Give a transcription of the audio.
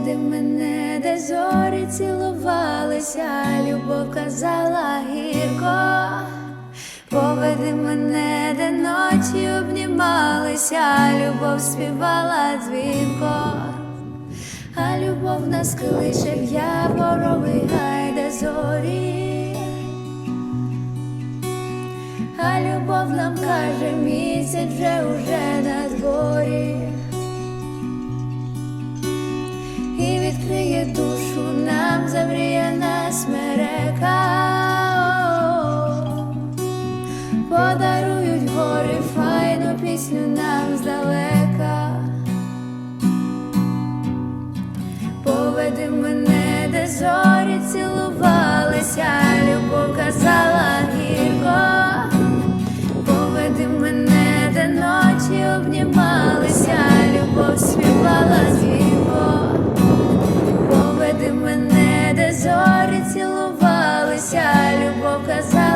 Поведи мене, де зорі цілувалися, любов казала гірко. Поведи мене, де ночі обнімалися, любов співала дзвінко, а любов нас колише в яворовий гай, де зорі, а любов нам каже, місяць вже уже на дворі. відкриє душу, нам завріє нас подарують гори, файну пісню нам здалека, поведи мене, де зорі цілувалися, любов казала гірко, поведи мене, де ночі обнімали. woke us up.